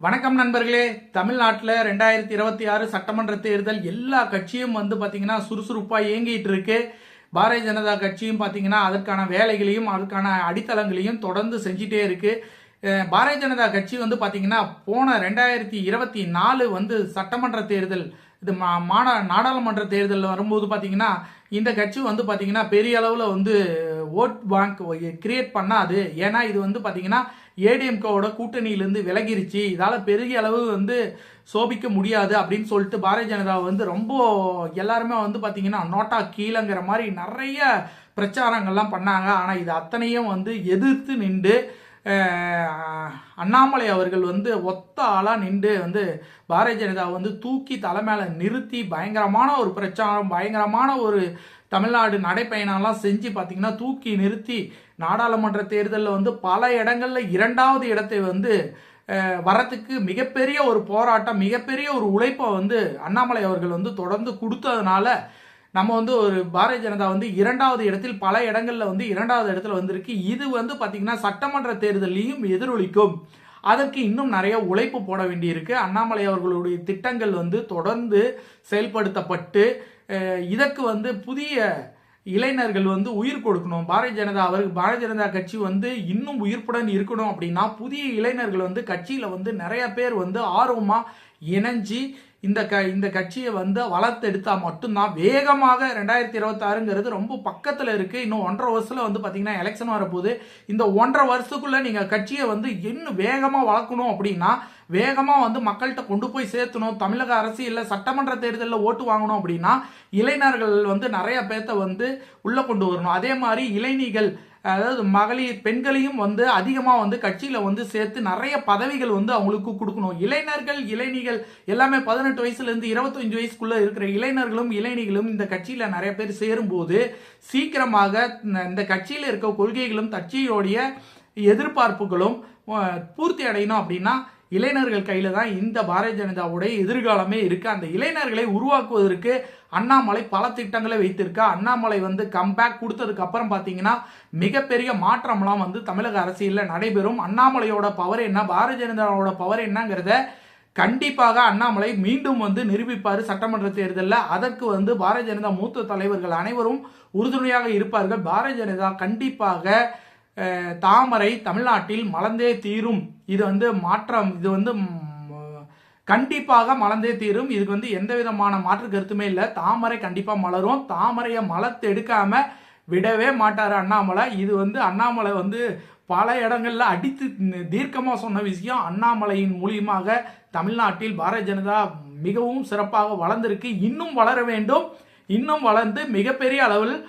வணக்கம் நண்பர்களே. தமிழ்நாட்டில் ரெண்டாயிரத்தி இருபத்தி ஆறு சட்டமன்ற தேர்தல் எல்லா கட்சியும் வந்து பார்த்தீங்கன்னா சுறுசுறுப்பாக இயங்கிட்டு இருக்கு. பாரதிய ஜனதா கட்சியும் பார்த்தீங்கன்னா அதற்கான வேலைகளையும் அதற்கான அடித்தளங்களையும் தொடர்ந்து செஞ்சிட்டே இருக்கு. பாரதிய ஜனதா கட்சி வந்து பார்த்தீங்கன்னா போன ரெண்டாயிரத்தி இருபத்தி நாலு வந்து சட்டமன்ற தேர்தல் இது மா- மாநா நாடாளுமன்ற தேர்தல் வரும்போது பார்த்தீங்கன்னா இந்த கட்சி வந்து பார்த்தீங்கன்னா பெரிய அளவில் வந்து ஓட் பேங்க் கிரியேட் பண்ணாது. ஏன்னா இது வந்து பார்த்தீங்கன்னா ஏடிஎம்கோட கூட்டணியிலேருந்து விலகிருச்சு. இதால் பெரிய அளவு வந்து சோபிக்க முடியாது அப்படின்னு சொல்லிட்டு பாரதிய ஜனதா வந்து ரொம்ப எல்லாருமே வந்து பார்த்தீங்கன்னா நோட்டா கீழங்கிற மாதிரி நிறைய பிரச்சாரங்கள்லாம் பண்ணாங்க. ஆனால் இது அத்தனையும் வந்து எதிர்த்து நின்று அண்ணாமலை அவர்கள் வந்து ஒத்த ஆளாக நின்று வந்து பாரதிய ஜனதாவை வந்து தூக்கி தலை மேலே நிறுத்தி பயங்கரமான ஒரு பிரச்சாரம் பயங்கரமான ஒரு தமிழ்நாடு நடைப்பயணம்லாம் செஞ்சு பார்த்தீங்கன்னா தூக்கி நிறுத்தி நாடாளுமன்ற தேர்தலில் வந்து பல இடங்களில் இரண்டாவது இடத்தை வந்து வரத்துக்கு மிகப்பெரிய ஒரு போராட்டம் மிகப்பெரிய ஒரு உழைப்பை வந்து அண்ணாமலை அவர்கள் வந்து தொடர்ந்து கொடுத்ததுனால நம்ம வந்து ஒரு பாரதிய ஜனதா வந்து இரண்டாவது இடத்தில் பல இடங்களில் வந்து இரண்டாவது இடத்துல வந்திருக்கு. இது வந்து பார்த்திங்கன்னா சட்டமன்ற தேர்தலையும் எதிரொலிக்கும். அதற்கு இன்னும் நிறைய உழைப்பு போட வேண்டியிருக்கு. அண்ணாமலை அவர்களுடைய திட்டங்கள் வந்து தொடர்ந்து செயல்படுத்தப்பட்டு இதற்கு வந்து புதிய இளைஞர்கள் வந்து உயிர் கொடுக்கணும். பாரதிய ஜனதா அவருக்கு பாரதிய ஜனதா கட்சி வந்து இன்னும் உயிர்ப்புடன் இருக்கணும் அப்படின்னா புதிய இளைஞர்கள் வந்து கட்சியில் வந்து நிறைய பேர் வந்து ஆர்வமாக இணைஞ்சி இந்த க இந்த கட்சியை வந்து வளர்த்தெடுத்தால் மட்டும்தான். வேகமாக ரெண்டாயிரத்தி இருபத்தாறுங்கிறது ரொம்ப பக்கத்தில் இருக்குது இன்னும் ஒன்றரை வருஷத்தில் வந்து பார்த்தீங்கன்னா எலெக்ஷன் வரப்போகுது. இந்த ஒன்றரை வருஷத்துக்குள்ளே நீங்கள் கட்சியை வந்து இன்னும் வேகமாக வளர்க்கணும் அப்படின்னா வேகமாக வந்து மக்கள்கிட்ட கொண்டு போய் சேர்த்தணும். தமிழக அரசியலில் சட்டமன்ற தேர்தலில் ஓட்டு வாங்கணும் அப்படின்னா இளைஞர்கள் வந்து நிறைய பேர்த்த வந்து உள்ளே கொண்டு வரணும். அதே மாதிரி இளைஞர்கள் அதாவது மகளிர் பெண்களையும் வந்து அதிகமாக வந்து கட்சியில் வந்து சேர்த்து நிறைய பதவிகள் வந்து அவங்களுக்கு கொடுக்கணும். இளைஞர்கள் இளைஞர்கள் எல்லாமே பதினெட்டு வயசுலேருந்து இருபத்தஞ்சு வயசுக்குள்ளே இருக்கிற இளைஞர்களும் இளைஞர்களும் இந்த கட்சியில் நிறைய பேர் சேரும்போது சீக்கிரமாக இந்த- இந்த கட்சியில் இருக்க கொள்கைகளும் கட்சியோடைய எதிர்பார்ப்புகளும் பூர்த்தி அடையணும் அப்படின்னா இளைஞர்கள் கையில தான் இந்த பாரதிய ஜனதாவுடைய எதிர்காலமே இருக்கு. அந்த இளைஞர்களை உருவாக்குவதற்கு அண்ணாமலை பல திட்டங்களை வைத்திருக்கா? அண்ணாமலை வந்து கம்பேக் கொடுத்ததுக்கு அப்புறம் பாத்தீங்கன்னா மிகப்பெரிய மாற்றம்லாம் வந்து தமிழக அரசியலில் நடைபெறும். அண்ணாமலையோட பவர் என்ன? பாரதிய ஜனதாவோட பவர் என்னங்கிறத கண்டிப்பாக அண்ணாமலை மீண்டும் வந்து நிரூபிப்பார் சட்டமன்ற தேர்தலில். அதற்கு வந்து பாரதிய ஜனதா மூத்த தலைவர்கள் அனைவரும் உறுதுணையாக இருப்பார்கள். பாரதிய ஜனதா கண்டிப்பாக தாமரை தமிழ்நாட்டில் மலர்ந்தே தீரும். இது வந்து மாற்றம் இது வந்து கண்டிப்பாக மலர்ந்தே தீரும். இதுக்கு வந்து எந்த விதமான மாற்று கருத்துமே இல்லை. தாமரை கண்டிப்பாக மலரும். தாமரையை மலர்த்து எடுக்காம விடவே மாட்டார் அண்ணாமலை. இது வந்து அண்ணாமலை வந்து பல இடங்கள்ல அடித்து தீர்க்கமாக சொன்ன விஷயம். அண்ணாமலையின் மூலியமாக தமிழ்நாட்டில் பாரதிய ஜனதா மிகவும் சிறப்பாக வளர்ந்திருக்கு. இன்னும் வளர வேண்டும். இன்னும் வளர்ந்து மிகப்பெரிய அளவில்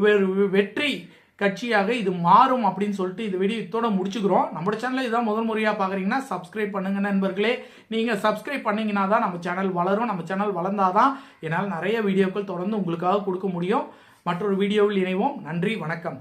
வெ- வெற்றி கட்சியாக இது மாறும் அப்படின்னு சொல்லிட்டு இது வீடியோ இதோட முடிச்சுக்கிறோம். நம்ம சேனலில் இதான் முதல் முறையாக பார்க்குறீங்கன்னா சப்ஸ்கிரைப் பண்ணுங்க நண்பர்களே. நீங்கள் சப்ஸ்கிரைப் பண்ணிங்கன்னா தான் நம்ம சேனல் வளரும். நம்ம சேனல் வளர்ந்தாதான் என்னால் நிறைய வீடியோக்கள் தொடர்ந்து உங்களுக்காக கொடுக்க முடியும். மற்றொரு வீடியோவில் இணைவோம். நன்றி வணக்கம்.